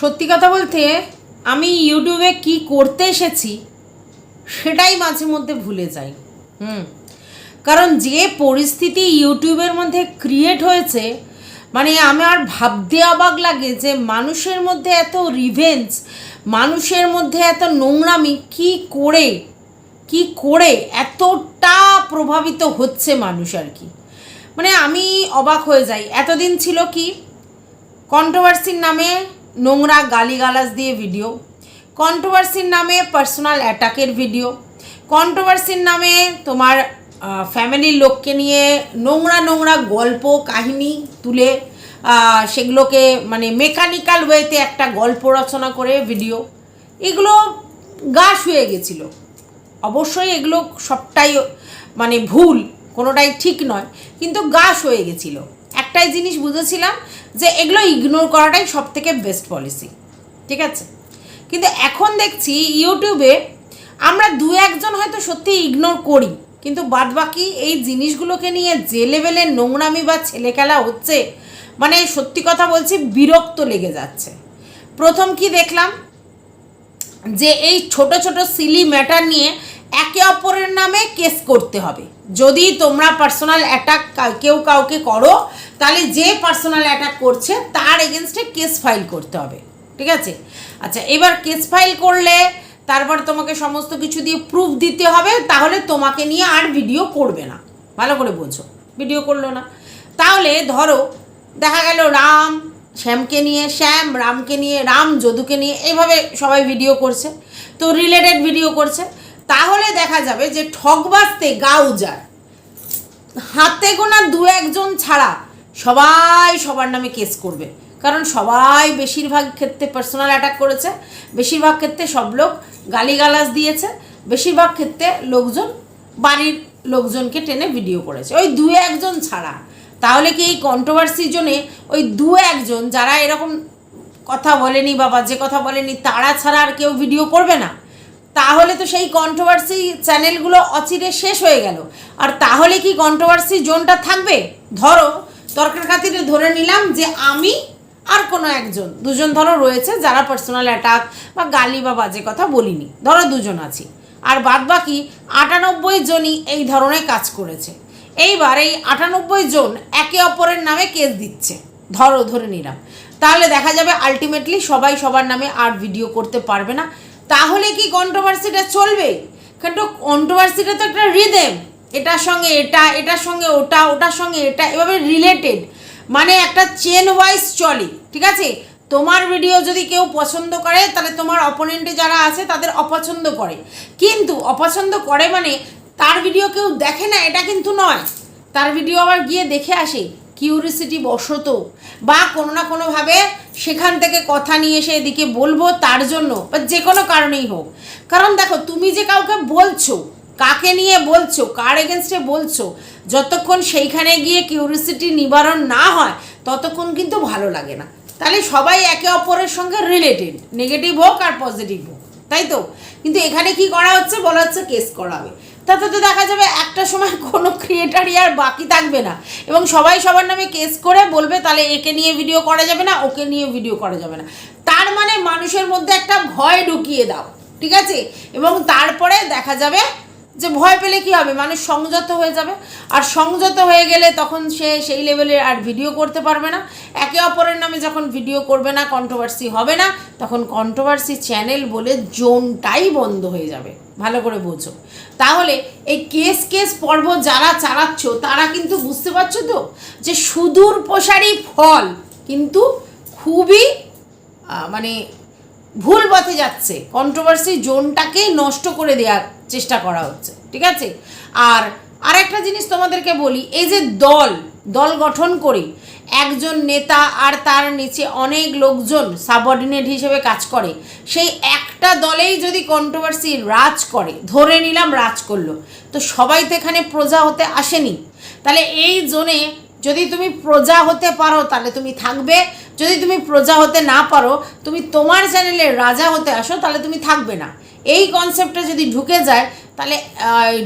সত্যি কথা বলতে আমি ইউটিউবে কি করতে এসেছি সেটাই মাঝে মধ্যে ভুলে যাই। হুম। কারণ যে পরিস্থিতি ইউটিউবের মধ্যে ক্রিয়েট হয়েছে মানে আমার ভাবতে অবাক লাগে যে মানুষের মধ্যে এত রিভেঞ্জ মানুষের মধ্যে এত নোংরামি কি করে কি করে এতটা প্রভাবিত হচ্ছে মানুষ আর কি। মানে আমি অবাক হয়ে যাই। এতদিন ছিল কি? কন্ট্রোভার্সির নামে নোংরা গালিগালাজ দিয়ে ভিডিও কন্ট্রোভার্সির নামে পার্সোনাল অ্যাটাকের ভিডিও কন্ট্রোভার্সির নামে তোমার ফ্যামিলির লোককে নিয়ে নোংরা নোংরা গল্প, কাহিনী তুলে সেগুলোকে মানে মেকানিক্যাল ওয়েতে একটা গল্প রচনা করে ভিডিও এগুলো গা শুয়ে গেছিল। অবশ্যই এগুলো সবটাই মানে ভুল, কোনোটাই ঠিক নয়, কিন্তু গাছ হয়ে গেছিল। একটাই জিনিস বুঝেছিলাম যে এগুলো ইগনোর করাটাই সব থেকে বেস্ট পলিসি ঠিক আছে? কিন্তু এখন দেখছি ইউটিউবে আমরা দু একজন হয়তো সত্যি ইগনোর করি, কিন্তু বাদবাকি এই জিনিসগুলোকে নিয়ে যে লেভেলের নোংরামি বা ছেলে খেলা হচ্ছে মানে সত্যি কথা বলছি বিরক্ত লেগে যাচ্ছে। প্রথম কি দেখলাম? যে এই ছোট ছোট সিলি ম্যাটার নিয়ে একে অপরের নামে কেস করতে হবে। যদি তোমরা পার্সোনাল অ্যাটাক কেউ কাউকে করো, তাহলে যে পার্সোনাল অ্যাটাক করছে, তার এগেনস্টে কেস ফাইল করতে হবে। ঠিক আছে? আচ্ছা এবার কেস ফাইল করলে, তারপর তোমাকে সমস্ত কিছু দিয়ে প্রুফ দিতে হবে, তাহলে তোমাকে নিয়ে আর ভিডিও করবে না। ভালো করে বোঝো। ভিডিও করল না। তাহলে ধরো, দেখা গেল রাম, শ্যামকে নিয়ে, শ্যাম রামকে নিয়ে, রাম যদুকে নিয়ে এইভাবে সবাই ভিডিও করছে। তো রিলেটেড ভিডিও করছে। তাহলে দেখা যাবে যে ঠকবাজতে গা উজার হাতে গোনা দু একজন ছাড়া সবাই সবার নামে কেস করবে। কারণ সবাই বেশিরভাগ ক্ষেত্রে পার্সোনাল অ্যাটাক করেছে, বেশিরভাগ ক্ষেত্রে সব লোক গালিগালাজ দিয়েছে, বেশিরভাগ ক্ষেত্রে লোকজন, বাড়ির লোকজনকে টেনে ভিডিও করেছে। ওই দু একজন ছাড়া। তাহলে কি এই কন্ট্রোভার্সির জন্যে ওই দু একজন যারা এরকম কথা বলেনি বাবা, যে কথা বলেনি, তারা ছাড়া আর কেউ ভিডিও করবে না? তাহলে তো সেই কন্ট্রোভার্সি চ্যানেলগুলো অচিরে শেষ হয়ে গেল। আর তাহলে কি কন্ট্রোভার্সি জোনটা থাকবে? ধরো, তর্কের খাতিরে ধরে নিলাম যে আমি আর কোনো একজন, দুজন ধরো রয়েছে যারা পার্সোনাল অ্যাটাক বা গালি বা বাজে কথা বলিনি। ধরো দুজন আছি। আর বাদ বাকি আটানব্বই জনই এই ধরনের কাজ করেছে। এইবার এই আটানব্বই জন একে অপরের নামে কেস দিচ্ছে। ধরো, ধরে নিলাম। তাহলে দেখা যাবে আলটিমেটলি সবাই সবার নামে আর ভিডিও করতে পারবে না। তাহলে কি কন্ট্রোভার্সিটা চলবে? কিন্তু কন্ট্রোভার্সিটা তো একটা রিদেম এটার সঙ্গে এটা, এটার সঙ্গে ওটা, ওটার সঙ্গে এটা, এভাবে রিলেটেড মানে একটা চেন ওয়াইজ চলে, ঠিক আছে? তোমার ভিডিও যদি কেউ পছন্দ করে, তাহলে তোমার অপোনেন্টে যারা আছে, তাদের অপছন্দ করে। কিন্তু অপছন্দ করে মানে তার ভিডিও কেউ দেখে না, এটা কিন্তু নয়। তার ভিডিও আবার গিয়ে দেখে আসে। কিউরিসিটি বশত বা কোনো না কোনোভাবে সেখান থেকে কথা নিয়ে এসে এদিকে বলব তার জন্য, বা যে কোনো কারণেই হোক। কারণ দেখো, তুমি যে কাউকে বলছো, কাকে নিয়ে বলছো, কার এগেনস্টে বলছো, যতক্ষণ সেইখানে গিয়ে কিউরিসিটি নিবারণ না হয়, ততক্ষণ কিন্তু ভালো লাগে না। তাহলে সবাই একে অপরের সঙ্গে রিলেটেড নেগেটিভ হোক আর পজিটিভ হোক, তাই তো? কিন্তু এখানে কি করা হচ্ছে? বলা হচ্ছে কেস করা হবে। তাতে তো দেখা যাবে একটা সময় কোনো ক্রিয়েটারই আর বাকি থাকবে না। এবং সবাই সবার নামে কেস করে বলবে, তাহলে একে নিয়ে ভিডিও করা যাবে না, ওকে নিয়ে ভিডিও করা যাবে না। তার মানে মানুষের মধ্যে একটা ভয় ঢুকিয়ে দাও, ঠিক আছে? এবং তারপরে দেখা যাবে যে ভয় পেলে কি হবে? মানুষ সংযত হয়ে যাবে। আর সংযত হয়ে গেলে তখন সে সেই লেভেলের আর ভিডিও করতে পারবে না। একে অপরের নামে যখন ভিডিও করবে না কন্ট্রোভার্সি হবে না, তখন কন্ট্রোভার্সি চ্যানেল বলে জোনটাই বন্ধ হয়ে যাবে। ভালো করে বোঝো। তাহলে এই কেস কেস পর্ব যারা চালাচ্ছ, তারা কিন্তু বুঝতে পারছ তো যে সুদূর প্রসারী ফল কিন্তু খুবই মানে ভুল পথে যাচ্ছে। কন্ট্রোভার্সি জোনটাকেই নষ্ট করে দেওয়ার চেষ্টা করা হচ্ছে, ঠিক আছে? আর আরেকটা জিনিস তোমাদেরকে বলি, এই যে দল দল গঠন করে একজন নেতা আর তার নিচে অনেক লোকজন সাবঅর্ডিনেট হিসেবে কাজ করে, সেই একটা দলেই যদি কন্ট্রোভার্সি রাজ করে, ধরে নিলাম রাজ করল, তো সবাই তো এখানে প্রজা হতে আসেনি। তাহলে এই জোনে যদি তুমি প্রজা হতে পারো, তাহলে তুমি থাকবে যদি তুমি প্রজা হতে না পারো, তুমি তোমার চ্যানেলে রাজা হতে আসো, তাহলে তুমি থাকবে না। এই কনসেপ্টটা যদি ঢুকে যায়, তাহলে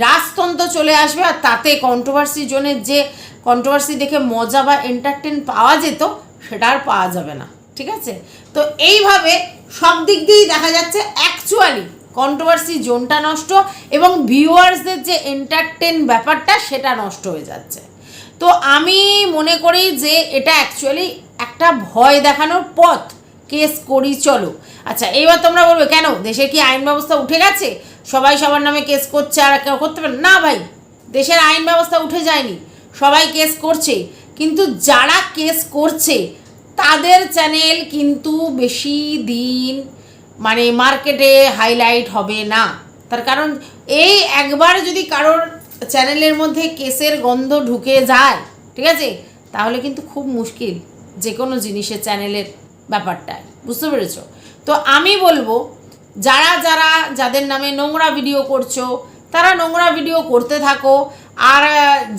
রাজতন্ত্র চলে আসবে আর তাতে কন্ট্রোভার্সি জোনের যে কন্ট্রোভার্সি দেখে মজা বা এন্টারটেন পাওয়া যেত, সেটা আর পাওয়া যাবে না। ঠিক আছে? তো এইভাবে সব দিক দিয়েই দেখা যাচ্ছে অ্যাকচুয়ালি কন্ট্রোভার্সি জোনটা নষ্ট এবং ভিউয়ার্সদের যে এন্টারটেন ব্যাপারটা, সেটা নষ্ট হয়ে যাচ্ছে। তো আমি মনে করি যে এটা অ্যাকচুয়ালি একটা ভয় দেখানোর পথ। কেস করি চলো। আচ্ছা এইবার তোমরা বলবে, কেন? দেশের কি আইন ব্যবস্থা উঠে গেছে? সবাই সবার নামে কেস করছে আর কেউ করতে পারে না ভাই, দেশের আইন ব্যবস্থা উঠে যায়নি। সবাই কেস করছে। কিন্তু যারা কেস করছে, তাদের চ্যানেল কিন্তু বেশি দিন মানে মার্কেটে হাইলাইট হবে না। তার কারণ, এই একবার যদি কারোর চ্যানেলের মধ্যে কেসের গন্ধ ঢুকে যায়, ঠিক আছে? তাহলে কিন্তু খুব মুশকিল। যে কোনো জিনিসের চ্যানেলের ব্যাপারটায়, বুঝতে পেরেছ? তো আমি বলব, যারা যারা যাদের নামে নোংরা ভিডিও করছ, তারা নোংরা ভিডিও করতে থাকো, আর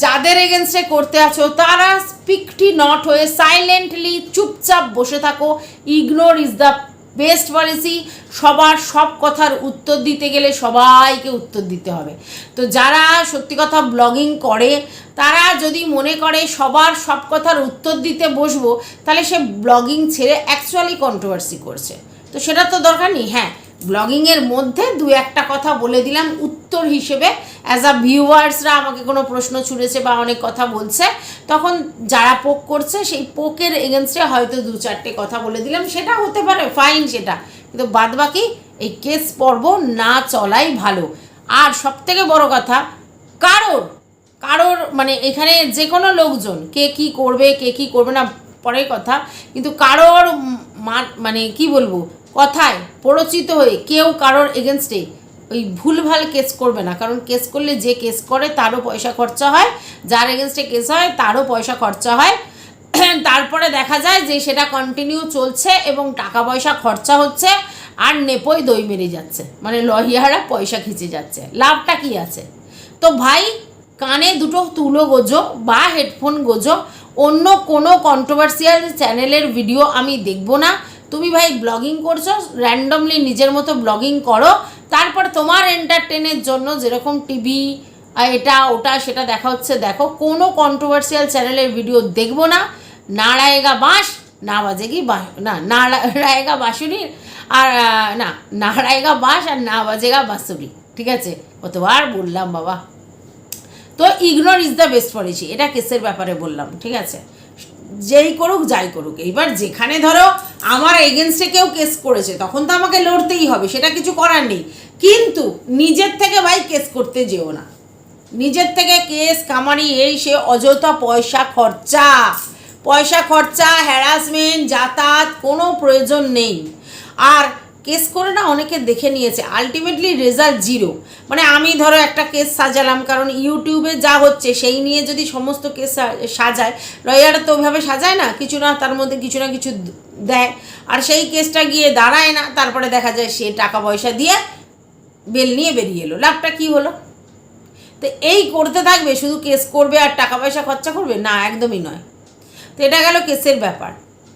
যাদের এগেনস্টে করতে আছো, তারা স্পিকটি নট হয়ে সাইলেন্টলি চুপচাপ বসে থাকো ignore is the best policy, সবার সব কথার উত্তর দিতে গেলে সবাইকে উত্তর দিতে হবে। তো যারা সত্যি কথা ব্লগিং করে, তারা যদি মনে করে সবার সব কথার উত্তর দিতে বসবো, তাহলে সে ব্লগিং ছেড়ে অ্যাকচুয়ালি কন্ট্রোভার্সি করছে। তো সেটা তো দরকার নেই হ্যাঁ। ব্লগিংয়ের মধ্যে দু একটা কথা বলে দিলাম। উত্তর হিসেবে অ্যাজ আ ভিউয়ার্সরা আমাকে কোনো প্রশ্ন ছুড়েছে বা অনেক কথা বলছে, তখন যারা পোক করছে, সেই পোকের এগেনস্টে হয়তো দু চারটে কথা বলে দিলাম। সেটা হতে পারে ফাইন সেটা। কিন্তু বাদবাকি এই কেস পর্ব না চলাই ভালো। আর সবথেকে বড় কথা, কারোর কারোর মানে এখানে যে কোনো লোকজন, কে কি করবে, কে কি করবে না, পরের কথা। কিন্তু কারোর মানে কি বলব কথায় পরিচিত হয়ে কেউ কারোর এগেনস্টে ওই ভুলভাল কেস করবে না। কারণ কেস করলে যে কেস করে, তারও পয়সা খরচা হয়। যার এগেনস্টে কেস হয়, তারও পয়সা খরচা হয়। তারপরে দেখা যায় যে সেটা কন্টিনিউ চলছে এবং টাকা পয়সা খরচা হচ্ছে আর নেপোই দই মেরে যাচ্ছে। মানে লহিয়ারা পয়সা খিচে যাচ্ছে। লাভটা কি আছে? তো ভাই, কানে দুটো তুলো গোজো বা হেডফোন গোজো। অন্য কোনো কন্ট্রোভার্সিয়াল চ্যানেলের ভিডিও আমি দেখব না। তুমি ভাই ব্লগিং করছ র্যান্ডমলি নিজের মতো ব্লগিং করো, তারপর তোমার এন্টারটেনের জন্য যেরকম টিভি এটা, ওটা, সেটা দেখা হচ্ছে, দেখো, কোনো কন্ট্রোভার্সিয়াল চ্যানেলের ভিডিও দেখব না। না রায়েগা বাঁশ, না বাজেগি বাঁশ, না না রায়েগা বাঁশুরি আর না না রায়েগা বাঁশ আর না বাজেগা বাঁশুরি, ঠিক আছে? কতবার বললাম বাবা। তো ignore is the best policy এটা কেসের ব্যাপারে বললাম, ঠিক আছে? যেই করুক, যাই করুক। এইবার যেখানে ধরো আমার এগেনস্টে কেউ কেস করেছে, তখন তো আমাকে লড়তেই হবে, সেটা কিছু করার নেই। কিন্তু নিজের থেকে ভাই কেস করতে যেও না। নিজের থেকে কেস কামারি এই সে অযথা পয়সা, খরচা। পয়সা, খরচা হ্যারাসমেন্ট যাতায়াত, কোনো প্রয়োজন নেই। আর কেস করে না অনেকে দেখে নিয়েছে। আলটিমেটলি রেজাল্ট জিরো মানে আমি ধরো একটা কেস সাজালাম, কারণ ইউটিউবে যা হচ্ছে সেই নিয়ে যদি সমস্ত কেস সাজায় লয়াররা তো ওইভাবে সাজায় না, কিছু না, তার মধ্যে কিছু না কিছু দেয়। আর সেই কেসটা গিয়ে দাঁড়ায় না, তারপরে দেখা যায় সে টাকা পয়সা দিয়ে বেল নিয়ে বেরিয়ে এলো। লাভটা কী হলো? তো এই করতে থাকবে, শুধু কেস করবে আর টাকা পয়সা খরচা করবে? না, একদমই নয়। তো এটা গেল কেসের ব্যাপার।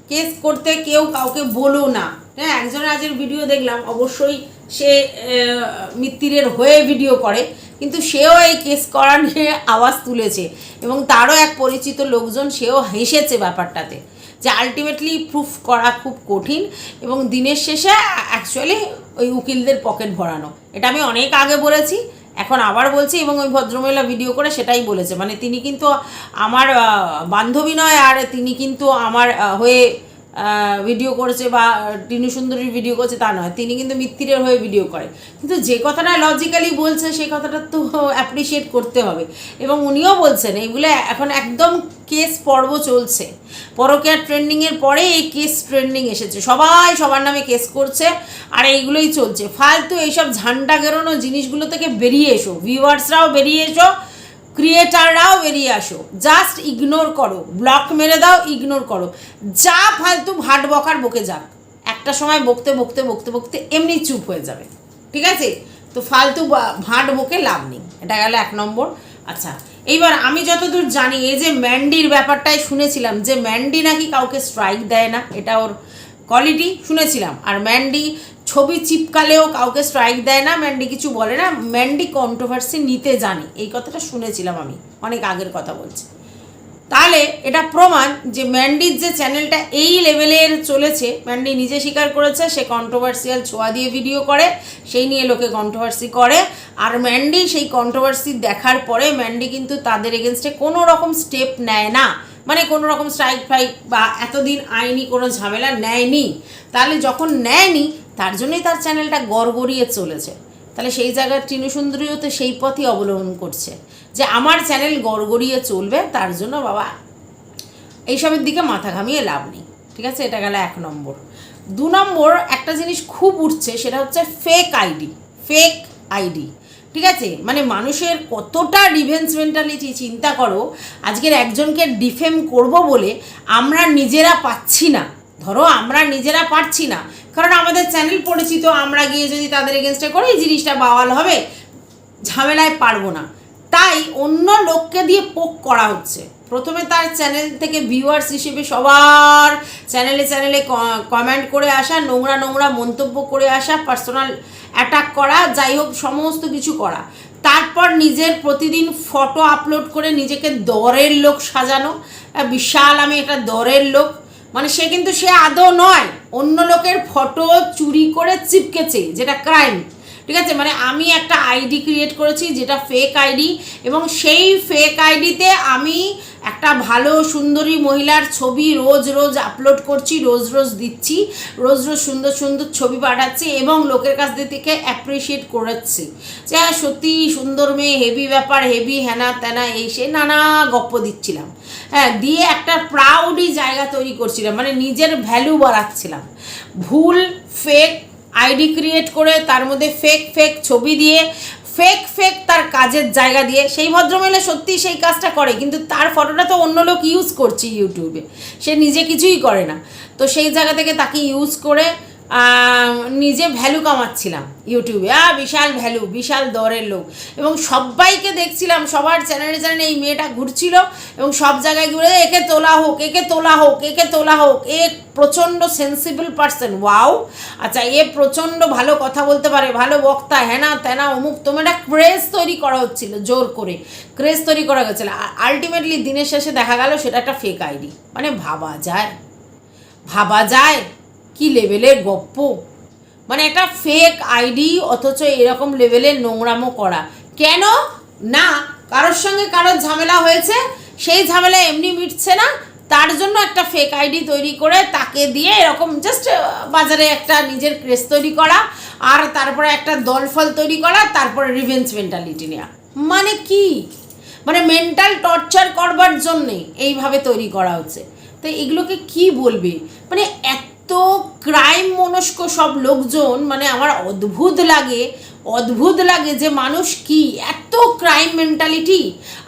কেস করতে কেউ কাউকে বলো না। হ্যাঁ একজনের আজের ভিডিও দেখলাম, অবশ্যই সে মিত্তিরের হয়ে ভিডিও করে, কিন্তু সেও এই কেস করা নিয়ে আওয়াজ তুলেছে এবং তারও এক পরিচিত লোকজন সেও হেসেছে ব্যাপারটাতে যে আলটিমেটলি প্রুফ করা খুব কঠিন এবং দিনের শেষে অ্যাকচুয়ালি ওই উকিলদের পকেট ভরানো। এটা আমি অনেক আগে বলেছি এখন আবার বলছি এবং ওই ভদ্রমহিলা ভিডিও করে সেটাই বলেছে। মানে তিনি কিন্তু আমার বান্ধবী নয়, আর তিনি কিন্তু আমার হয়ে ভিডিও করেছে বা, টিনু সুন্দরীর ভিডিও করেছে, তা নয়। তিনি কিন্তু মিত্তিরের হয়ে ভিডিও করে। কিন্তু যে কথাটা লজিক্যালি বলছে সেই কথাটা তো অ্যাপ্রিসিয়েট করতে হবে। এবং উনিও বলছেন এইগুলো এখন একদম কেস পর্ব চলছে। পরকেয়ার ট্রেন্ডিংয়ের পরে এই কেস ট্রেন্ডিং এসেছে। সবাই সবার নামে কেস করছে, আর এইগুলোই চলছে। ফালতু এইসব ঝান্ডা গেরোনো জিনিসগুলো থেকে বেরিয়ে এসো। ভিউয়ার্সরাও বেরিয়ে এসো। ক্রিয়েটাররাও বেরিয়ে আসো। জাস্ট ইগনোর করো। ব্লক মেরে দাও ইগনোর করো। যা ফালতু ভাট বকার বকে যাক। একটা সময় বকতে বকতে বকতে বকতে এমনি চুপ হয়ে যাবে। ঠিক আছে? তো ফালতু ভাট বকে লাভ নেই। এটা গেল এক নম্বর। আচ্ছা এইবার আমি যতদূর জানি, এই যে ম্যান্ডির ব্যাপারটাই শুনেছিলাম, যে ম্যান্ডি নাকি কাউকে স্ট্রাইক দেয় না, এটা ওর কোয়ালিটি শুনেছিলাম। আর ম্যান্ডি ছবি চিপকালেও কাউকে স্ট্রাইক দেয় না ম্যান্ডি কিছু বলে না। ম্যান্ডি কন্ট্রোভার্সি নিতে জানে। এই কথাটা শুনেছিলাম আমি। অনেক আগের কথা বলছি। তাহলে এটা প্রমাণ যে ম্যান্ডির যে চ্যানেলটা এই লেভেলের চলেছে ম্যান্ডি নিজে স্বীকার করেছে, সে কন্ট্রোভার্সিয়াল ছোঁয়া দিয়ে ভিডিও করে, সেই নিয়ে লোকে কন্ট্রোভার্সি করে। আর ম্যান্ডি সেই কন্ট্রোভার্সি দেখার পরে ম্যান্ডি কিন্তু তাদের এগেনস্টে কোনো রকম স্টেপ নেয় না। মানে কোনো রকম স্ট্রাইক ফ্রাইক বা এতদিন আইনি কোনো ঝামেলা নেয়নি। তাহলে যখন নেয়নি তার জন্যই তার চ্যানেলটা গড়গড়িয়ে চলেছে। তাহলে সেই জায়গার টিনু সুন্দরীও তো সেই পথই অবলম্বন করছে যে আমার চ্যানেল গড়গড়িয়ে চলবে, তার জন্য বাবা এইসবের দিকে মাথা ঘামিয়ে লাভ নেই। ঠিক আছে? এটা গেল এক নম্বর। দু নম্বর, একটা জিনিস খুব উঠছে, সেটা হচ্ছে ফেক আইডি ফেক আইডি ঠিক আছে? মানে মানুষের কতটা রিভেন্স মেন্টালিটি চিন্তা করো, আজকের একজনকে ডিফেম করব বলে আমরা নিজেরা পাচ্ছি না। ধরো আমরা নিজেরা পারছি না। কারণ আমাদের চ্যানেল পরিচিত, আমরা গিয়ে যদি তাদের এগেনস্টে করি, এই জিনিসটা বাওয়াল হবে, ঝামেলায় পারব না। তাই অন্য লোককে দিয়ে পোক করা হচ্ছে। প্রথমে তার চ্যানেল থেকে ভিউয়ার্স হিসেবে সবার চ্যানেলে চ্যানেলে কমেন্ট করে আসা, নোংরা নোংরা মন্তব্য করে আসা পার্সোনাল অ্যাটাক করা, যাই হোক, সমস্ত কিছু করা। তারপর নিজের প্রতিদিন ফটো আপলোড করে নিজেকে দরের লোক সাজানো। বিশাল আমি এটা দরের লোক। মানে সে কিন্তু সে আদৌ নয়। অন্য লোকের ফটো চুরি করে চিপকেছে যেটা ক্রাইম ঠিক আছে? মানে আমি একটা আইডি ক্রিয়েট করেছি যেটা ফেক আইডি এবং সেই ফেক আইডিতে আমি একটা ভালো সুন্দরী মহিলার ছবি রোজ রোজ আপলোড করছি, রোজ রোজ দিচ্ছি, রোজ রোজ সুন্দর সুন্দর ছবি পাঠাচ্ছি এবং লোকের কাছ থেকে অ্যাপ্রিসিয়েট করেছি। যে হ্যাঁ সত্যি সুন্দর মেয়ে হেভি ব্যাপার হেভি হ্যানা ত্যানা এই সে নানা গপ্প দিচ্ছিলাম। হ্যাঁ দিয়ে একটা প্রাউডি জায়গা তৈরি করছিলাম মানে নিজের ভ্যালু বাড়াচ্ছিলাম। ভুল ফেক আইডি ক্রিয়েট করে তার মধ্যে ফেক ফেক ছবি দিয়ে ফেক ফেক তার কাজের জায়গা দিয়ে, সেই ভদ্রমহিলা সত্যি সেই কাজটা করে, কিন্তু তার ফটোটা তো অন্য লোক ইউজ করছে ইউটিউবে সে নিজে কিছুই করে না। তো সেই জায়গা থেকে তাকে ইউজ করে নিজে ভ্যালু কামাচ্ছিলাম ইউটিউবে। আ বিশাল ভ্যালু বিশাল দরের লোক। এবং সবাইকে দেখছিলাম, সবার চ্যানেলে চ্যানেলে এই মেয়েটা ঘুরছিল এবং সব জায়গায় ঘুরে, একে তোলা হোক, একে তোলা হোক, একে তোলা হোক। এ প্রচণ্ড সেন্সিবল পার্সন ওয়াও আচ্ছা এ প্রচণ্ড ভালো কথা বলতে পারে, ভালো বক্তা হ্যানা ত্যানা অমুক, তোমার একটা ক্রেজ তৈরি করা হচ্ছিল, জোর করে। ক্রেজ তৈরি করা হচ্ছিল। আলটিমেটলি দিনের শেষে দেখা গেল সেটা একটা ফেক আইডি মানে ভাবা যায়। ভাবা যায়। কি লেভেলের গপ্প? মানে একটা ফেক আইডি অথচ এরকম লেভেলের নোংরামো করা। কেন? না, কারোর সঙ্গে কারোর ঝামেলা হয়েছে, সেই ঝামেলা এমনি মিটছে না, তার জন্য একটা ফেক আইডি তৈরি করে তাকে দিয়ে এরকম জাস্ট বাজারে একটা নিজের ক্রেজ তৈরি করা, আর তারপরে একটা দলফল তৈরি করা, তারপরে রিভেঞ্জ মেন্টালিটি নেওয়া মানে কি? মানে মেন্টাল টর্চার করবার জন্যে এইভাবে তৈরি করা হচ্ছে। তো এগুলোকে কি বলবে? মানে এত ক্রাইম মনস্ক সব লোকজন মানে আমার অদ্ভুত লাগে অদ্ভুত লাগে যে মানুষ কি, এত ক্রাইম মেন্টালিটি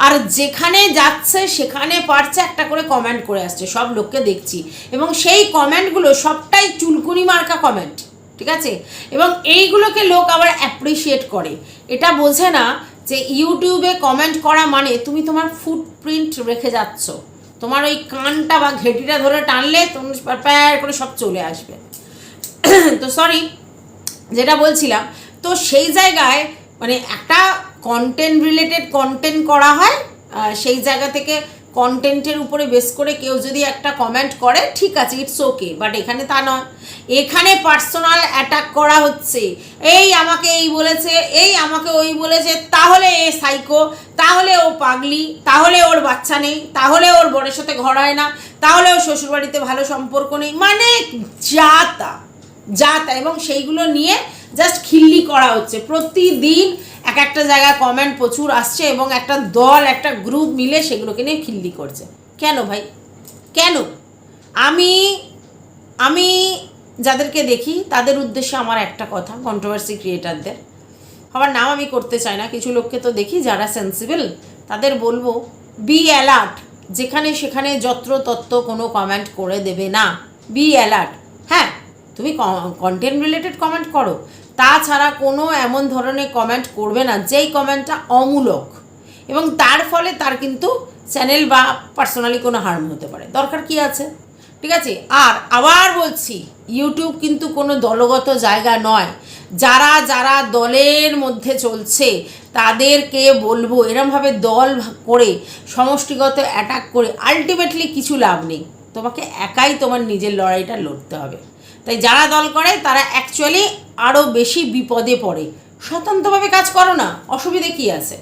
আর যেখানে যাচ্ছে, সেখানে পারছে একটা করে কমেন্ট করে আসছে, সব লোককে দেখছি। এবং সেই কমেন্টগুলো সবটাই চুলকুনি মার্কা কমেন্ট ঠিক আছে? এবং এইগুলোকে লোক আবার অ্যাপ্রিসিয়েট করে। এটা বোঝে না যে ইউটিউবে কমেন্ট করা মানে তুমি তোমার ফুটপ্রিন্ট রেখে যাচ্ছ। তোমার ওই কানটা বা ঘেটিটা ধরে টানলে তোমার প্যার করে সব চলে আসবে। তো সরি যেটা বলছিলাম, তো সেই জায়গায় মানে একটা কন্টেন্ট রিলেটেড কন্টেন্ট করা হয় সেই জায়গা থেকে কন্টেন্টের উপরে বেস করে কেউ যদি একটা কমেন্ট করে, ঠিক আছে ইটস ওকে বাট এখানে তা নয়। এখানে পার্সোনাল অ্যাটাক করা হচ্ছে। এই আমাকে এই বলেছে, এই আমাকে ওই বলেছে, তাহলে এ সাইকো তাহলে ও পাগলি, তাহলে ওর বাচ্চা নেই, তাহলে ওর বরের সাথে ঘর হয় না, তাহলে ওর শ্বশুরবাড়িতে ভালো সম্পর্ক নেই। মানে যা তা যা তা, এবং সেইগুলো নিয়ে জাস্ট খিল্লি করা হচ্ছে। প্রতিদিন এক একটা জায়গায় কমেন্ট প্রচুর আসছে এবং একটা দল, একটা গ্রুপ মিলে সেগুলোকে নিয়ে খিল্লি করছে। কেন ভাই? কেন? আমি আমি যাদেরকে দেখি, তাদের উদ্দেশ্যে আমার একটা কথা কন্ট্রোভার্সি ক্রিয়েটারদের আবার নাম আমি করতে চাই না, কিছু লোককে তো দেখি যারা সেন্সিবল তাদের বলব বি অ্যালার্ট যেখানে সেখানে যত্র তত্ত্ব কোনো কমেন্ট করে দেবে না। বি অ্যালার্ট হ্যাঁ তুমি কন্টেন্ট রিলেটেড কমেন্ট করো। তাছাড়া কোনো এমন ধরনের কমেন্ট করবে না, যেই কমেন্টটা অমূলক। এবং তার ফলে তার কিন্তু চ্যানেল বা পার্সোনালি কোনো হার্ম হতে পারে। দরকার কি আছে? ঠিক আছে? আর আবার বলছি ইউটিউব কিন্তু কোনো দলগত জায়গা নয়। যারা যারা দলের মধ্যে চলছে, তাদেরকে বলব, এরমভাবে দল করে, সমষ্টিগত অ্যাটাক করে আলটিমেটলি কিছু লাভ নেই। তোমাকে একাই তোমার নিজের লড়াইটা লড়তে হবে। তাই যারা দল করে, তারা অ্যাকচুয়ালি আরও বেশি বিপদে পড়ে। স্বতন্ত্রভাবে কাজ করো না, অসুবিধে কী আছে?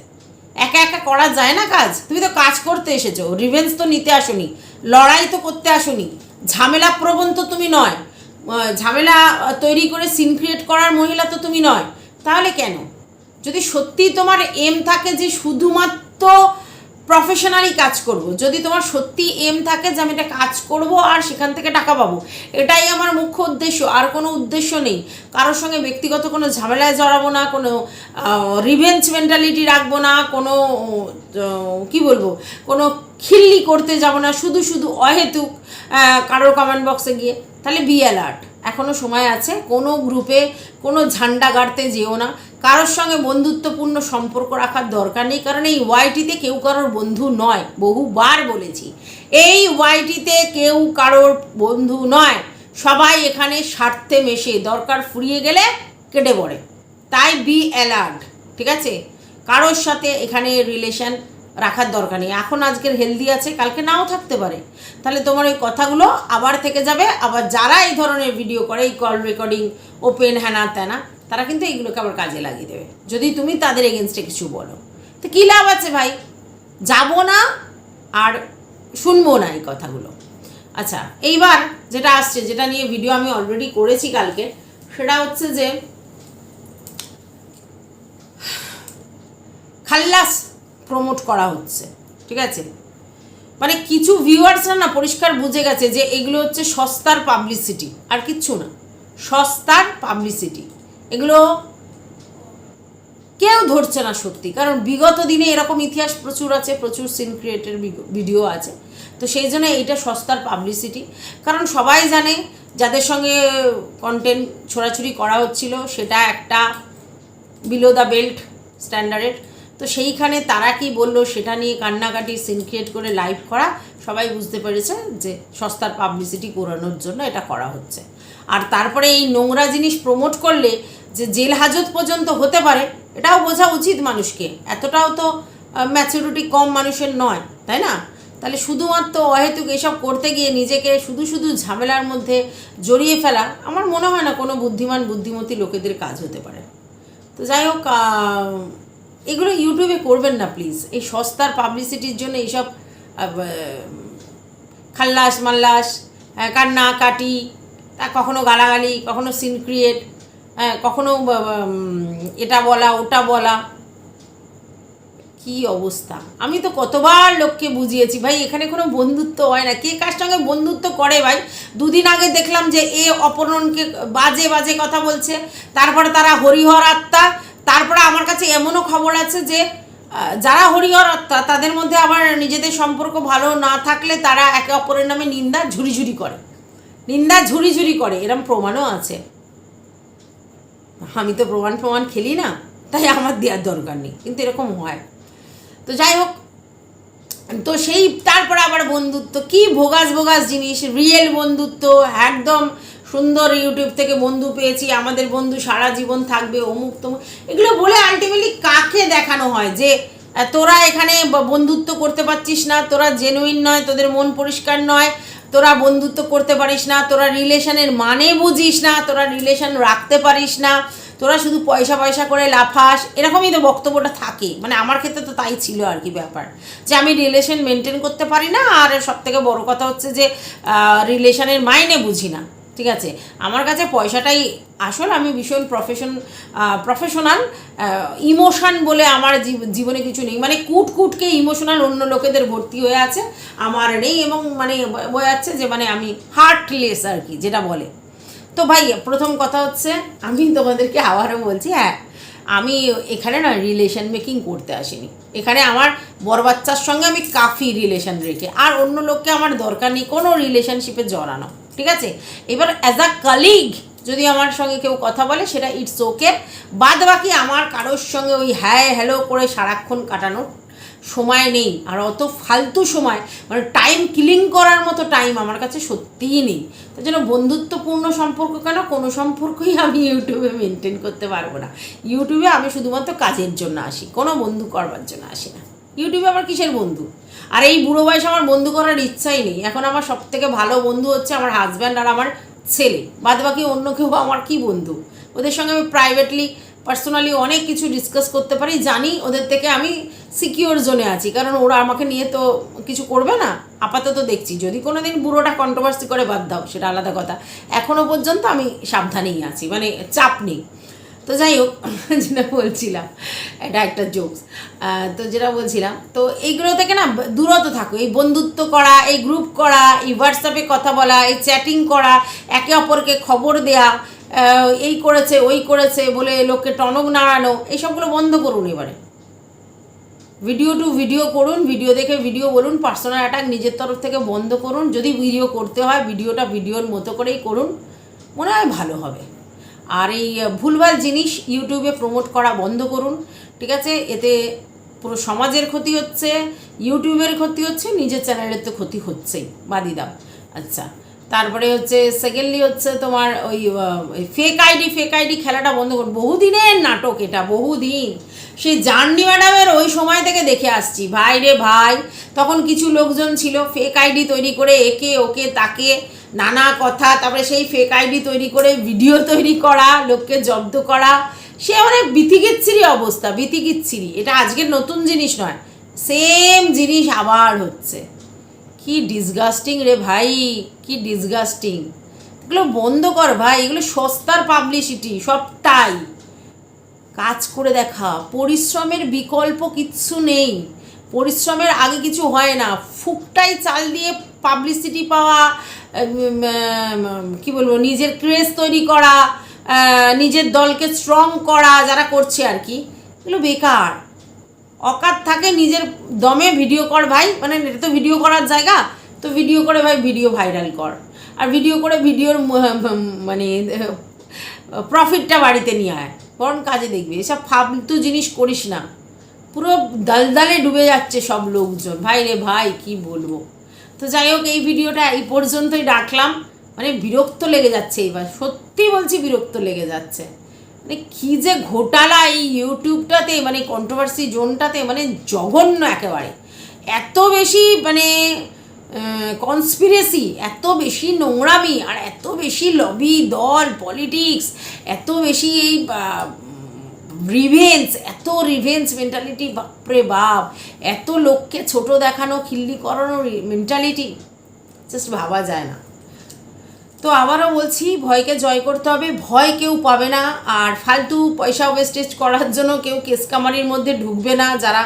একা একা করা যায় না কাজ? তুমি তো কাজ করতে এসেছ রিভেন্স তো নিতে আসোনি, লড়াই তো করতে আসোনি, ঝামেলা প্রবণ তো তুমি নয় ঝামেলা তৈরি করে সিন ক্রিয়েট করার মহিলা তো তুমি নয়, তাহলে কেন? যদি সত্যি তোমার এম থাকে যে শুধুমাত্র প্রফেশনালি কাজ করব। যদি তোমার সত্যি এম থাকে যে আমি এটা কাজ করব আর সেখান থেকে টাকা পাবো, এটাই আমার মুখ্য উদ্দেশ্য। আর কোনো উদ্দেশ্য নেই। কারোর সঙ্গে ব্যক্তিগত কোনো ঝামেলায় জড়াবো না, কোনো রিভেঞ্জ মেন্টালিটি রাখব না, কোনো কি বলব, কোনো খিল্লি করতে যাব না। শুধু শুধু অহেতুক কারোর কমেন্ট বক্সে গিয়ে। তাহলে বি অ্যালার্ট এখনও সময় আছে, কোনো গ্রুপে কোনো ঝান্ডা গাড়তে যেও না। কারোর সঙ্গে বন্ধুত্বপূর্ণ সম্পর্ক রাখার দরকার নেই, কারণ এই ওয়াইটিতে কেউ কারোর বন্ধু নয়, বহুবার বলেছি। এই ওয়াইটিতে কেউ কারোর বন্ধু নয়, সবাই এখানে স্বার্থে মেশে, দরকার ফুরিয়ে গেলে কেটে পড়ে। তাই বি অ্যালার্ট ঠিক আছে? কারোর সাথে এখানে রিলেশন রাখার দরকার নেই। এখন আজকের হেলদি আছে, কালকে নাও থাকতে পারে। তাহলে তোমার ওই কথাগুলো আবার থেকে যাবে। আবার যারা এই ধরনের ভিডিও করে, এই কল রেকর্ডিং ওপেন হ্যানা ত্যানা, তারা কিন্তু এইগুলোকে আবার কাজে লাগিয়ে দেবে। যদি তুমি তাদের এগেনস্টে কিছু বলো। তো কী লাভ আছে ভাই? যাব না আর শুনব না এই কথাগুলো। আচ্ছা এইবার যেটা আসছে, যেটা নিয়ে ভিডিও আমি অলরেডি করেছি কালকে, সেটা হচ্ছে যে, খাল্লাস প্রমোট করা হচ্ছে, ঠিক আছে? মানে কিছু ভিউয়ার্সরা না পরিষ্কার বুঝে গেছে যে এগুলো হচ্ছে সস্তার পাবলিসিটি আর কিচ্ছু না, সস্তার পাবলিসিটি এগুলো কেউ ধরছে না সত্যি, কারণ বিগত দিনে এরকম ইতিহাস প্রচুর আছে, প্রচুর সিন ক্রিয়েটের ভিডিও আছে। তো সেই জন্য এইটা সস্তার পাবলিসিটি কারণ সবাই জানে যাদের সঙ্গে কন্টেন্ট ছোড়াছুড়ি করা হচ্ছিল, সেটা একটা বিলো দ্য বেল্ট স্ট্যান্ডার্ডের তো সেইখানে তারা কি বলল সেটা নিয়ে কান্নাকাটি সিন ক্রিয়েট করে লাইভ করা, সবাই বুঝতে পেরেছে যে সস্তার পাবলিসিটি করানোর জন্য এটা করা হচ্ছে। আর তারপরে এই নোংরা জিনিস প্রমোট করলে যে জেল হাজত পর্যন্ত হতে পারে, এটাও বোঝা উচিত মানুষকে। এতটাও তো ম্যাচুরিটি কম মানুষের নয়, তাই না? তাহলে শুধুমাত্র অহেতুক এসব করতে গিয়ে নিজেকে শুধু শুধু ঝামেলার মধ্যে জড়িয়ে ফেলা, আমার মনে হয় না কোনো বুদ্ধিমান, বুদ্ধিমতী লোকেদের কাজ হতে পারে। তো যাই হোক এগুলো ইউটিউবে করবেন না প্লিজ এই সস্তার পাবলিসিটির জন্য এইসব খাল্লাস মাল্লাস আহ, কান্না কাটি তা কখনো গালাগালি কখনো সিন ক্রিয়েট কখনো আহ, এটা বলা ওটা বলা। কি অবস্থা? আমি তো কতবার লোককে বুঝিয়েছি ভাই এখানে কোনো বন্ধুত্ব হয় না। কে কার সঙ্গে বন্ধুত্ব করে ভাই? দুদিন আগে দেখলাম যে এ অপহরণকে বাজে বাজে কথা বলছে তারপরে তারা হরিহর আত্মা তারপরে আমার কাছে এমনও খবর আছে যে যারা হরিহর তাদের মধ্যে আবার নিজেদের সম্পর্ক ভালো না থাকলে তারা একে অপরের নামে নিন্দা ঝুরি ঝুরি করে। নিন্দা ঝুরি ঝুরি করে, এরম প্রমাণও আছে। আমি তো প্রমাণ প্রমাণ খেলি না, তাই আমার দেওয়ার দরকার নেই, কিন্তু এরকম হয়। তো যাই হোক, তো সেই, তারপরে আবার বন্ধুত্ব, কি ভোগাস ভোগাস জিনিস, রিয়েল বন্ধুত্ব, একদম সুন্দর ইউটিউব থেকে বন্ধু পেয়েছি, আমাদের বন্ধু সারা জীবন থাকবে, অমুক তমুক। এগুলো বলে আলটিমেটলি কাকে দেখানো হয়? যে তোরা এখানে বন্ধুত্ব করতে পারছিস না, তোরা জেনুইন নয়, তোদের মন পরিষ্কার নয়, তোরা বন্ধুত্ব করতে পারিস না, তোরা রিলেশনের মানে বুঝিস না, তোরা রিলেশন রাখতে পারিস না, তোরা শুধু পয়সা পয়সা করে লাফাস, এরকমই তো বক্তব্যটা থাকে। মানে আমার ক্ষেত্রে তো তাই ছিল আর কি ব্যাপার। যে, আমি রিলেশন মেনটেন করতে পারি না, আর সব থেকে বড় কথা হচ্ছে যে রিলেশনের মাইনে বুঝি না। ঠিক আছে? আমার কাছে পয়সাটাই আসল, আমি ভীষণ প্রফেশন প্রফেশনাল ইমোশন বলে আমার জীব- জীবনে কিছু নেই। মানে কুট কুটকে ইমোশনাল অন্য লোকেদের ভর্তি হয়ে আছে, আমার নেই এবং মানে বোঝা যাচ্ছে যে মানে আমি হার্টলেস আর কি, যেটা বলে। তো ভাই, প্রথম কথা হচ্ছে, আমি তোমাদেরকে আবারও বলছি হ্যাঁ আমি এখানে না রিলেশন মেকিং করতে আসিনি। এখানে আমার বর বাচ্চার সঙ্গে আমি কাফি রিলেশন রেখে, আর অন্য লোককে আমার দরকার নেই, কোনো রিলেশনশিপে জড়ানো। ঠিক আছে? এবার অ্যাজ আ কালিগ যদি আমার সঙ্গে কেউ কথা বলে, সেটা ইটস ওকে বাদ বাকি আমার কারোর সঙ্গে ওই হ্যাঁ হ্যালো করে সারাক্ষণ কাটানোর সময় নেই। আর অত ফালতু সময় মানে টাইম কিলিং করার মতো টাইম আমার কাছে সত্যিই নেই। তার জন্য বন্ধুত্বপূর্ণ সম্পর্ক কেন? কোনো সম্পর্কই আমি ইউটিউবে মেনটেন করতে পারব না। ইউটিউবে আমি শুধুমাত্র কাজের জন্য আসি, কোনো বন্ধু করবার জন্য আসি না। ইউটিউবে আমার কিসের বন্ধু? আর এই বুড়ো বয়স আমার বন্ধু করার ইচ্ছাই নেই। এখন আমার সব থেকে ভালো বন্ধু হচ্ছে আমার হাজব্যান্ড আর আমার ছেলে। বাদ বাকি অন্য কেউ আমার কি বন্ধু? ওদের সঙ্গে আমি প্রাইভেটলি পার্সোনালি অনেক কিছু ডিসকাস করতে পারি, জানি ওদের থেকে আমি সিকিওর জোনে আছি। কারণ ওরা আমাকে নিয়ে তো কিছু করবে না। আপাতত দেখছি। যদি কোনো দিন বুড়োটা কন্ট্রোভার্সি করে বাদ দাও, সেটা আলাদা কথা। এখনও পর্যন্ত আমি সাবধানেই আছি। মানে চাপ নেই। তো যাই হোক, যেটা বলছিলাম, এটা একটা জোকস তো যেটা বলছিলাম, তো এইগুলো থেকে না দূরত থাকো, এই বন্ধুত্ব করা, এই গ্রুপ করা, এই হোয়াটসঅ্যাপে কথা বলা, এই চ্যাটিং করা, একে অপরকে খবর দেয়া এই করেছে, ওই করেছে বলে লোককে টনক নাড়ানো এইসবগুলো বন্ধ করুন এবারে। ভিডিও টু ভিডিও করুন ভিডিও দেখে ভিডিও বলুন পার্সোনাল অ্যাটাক নিজের তরফ থেকে বন্ধ করুন, যদি ভিডিও করতে হয় ভিডিওটা ভিডিওর মতো করেই করুন, মনে হয় ভালো হবে। আর এই ভুলভাল জিনিস ইউটিউবে প্রমোট করা বন্ধ করুন, ঠিক আছে? এতে পুরো সমাজের ক্ষতি হচ্ছে, ইউটিউবের ক্ষতি হচ্ছে, নিজের চ্যানেলের তো ক্ষতি হচ্ছেই বাদি দাও। আচ্ছা তারপরে হচ্ছে সেকেন্ডলি হচ্ছে তোমার ওই ফেক আইডি ফেক আইডি খেলাটা বন্ধ করুন বহুদিনের নাটক এটা, বহুদিন। সেই জার্নি ম্যাডামের ওই সময় থেকে দেখে আসছি। ভাই রে ভাই, তখন কিছু লোকজন ছিল ফেক আইডি তৈরি করে একে ওকে তাকে নানা কথা, তারপরে সেই ফেক আইডি তৈরি করে ভিডিও তৈরি করা, লোককে জব্দ করা। সে অনেক বিতিকিচ্ছিরি অবস্থা, বিতিকিচ্ছিরি। এটা আজকের নতুন জিনিস নয় সেম জিনিস আবার হচ্ছে। কি ডিসগাস্টিং রে ভাই, কি ডিসগাস্টিং এগুলো বন্ধ কর ভাই, এগুলো সস্তার পাবলিসিটি সবটাই কাজ করে দেখা, পরিশ্রমের বিকল্প কিচ্ছু নেই। পরিশ্রমের আগে কিছু হয় না, ফুকটাই চাল দিয়ে পাবলিসিটি পাওয়া কি বলব, নিজের ক্রেজ তৈরি করা নিজের দলকে স্ট্রং করা, যারা করছে আর কি, এগুলো বেকার। অকাত থাকে, নিজের দমে ভিডিও কর ভাই। মানে এটা তো ভিডিও করার জায়গা, তো ভিডিও করে ভাই ভিডিও ভাইরাল কর। আর ভিডিও করে ভিডিওর মানে প্রফিটটা বাড়িতে নিয়ে আয়। বরং কাজে দেখবি, এসব ফালতু জিনিস করিস না। পুরো দালদালে ডুবে যাচ্ছে সব লোকজন। ভাই রে ভাই, কি বলব? তো যাই হোক, এই ভিডিওটা এই পর্যন্তই রাখলাম। মানে বিরক্ত লেগে যাচ্ছে এবার সত্যি বলছি বিরক্ত লেগে যাচ্ছে। মানে কী যে ঘোটালা এই ইউটিউবটাতে মানে কন্ট্রোভার্সি জোনটাতে মানে জঘন্য একেবারে। এত বেশি মানে কনস্পিরেসি এত বেশি নোংরামি, আর এত বেশি লবি দল পলিটিক্স এত বেশি এই রিভেন্স এত রিভেন্স মেন্টালিটি বাপরে বাপ, এত লোককে ছোট দেখানো, খিল্লি করানো মেন্টালিটি জাস্ট ভাবা যায় না। তো আবারও বলছি, ভয়কে জয় করতে হবে, ভয় কেউ পাবে না। আর ফালতু পয়সা ওয়েস্টেজ করার জন্য কেউ কেস কামারির মধ্যে ঢুকবে না। যারা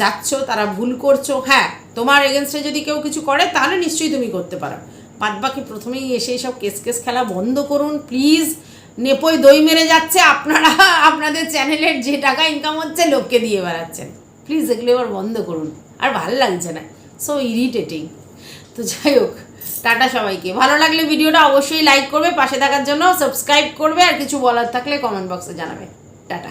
যাচ্ছ, তারা ভুল করছ। হ্যাঁ তোমার এগেনস্টে যদি কেউ কিছু করে, তাহলে নিশ্চয়ই তুমি করতে পারো। বাদ বাকি প্রথমেই এসে সব কেস কেস খেলা বন্ধ করুন। প্লিজ নেপোয় দই মেরে যাচ্ছে। আপনারা, আপনাদের চ্যানেলের যে টাকা ইনকাম হচ্ছে, লোককে দিয়ে বেড়াচ্ছেন। প্লিজ এগুলো এবার বন্ধ করুন। আর ভালো লাগছে না। সো ইরিটেটিং তো যাই হোক। টাটা সবাইকে। ভালো লাগলে ভিডিওটা অবশ্যই লাইক করবে, পাশে থাকার জন্য সাবস্ক্রাইব করবে, আর কিছু বলার থাকলে কমেন্ট বক্সে জানাবে। টাটা।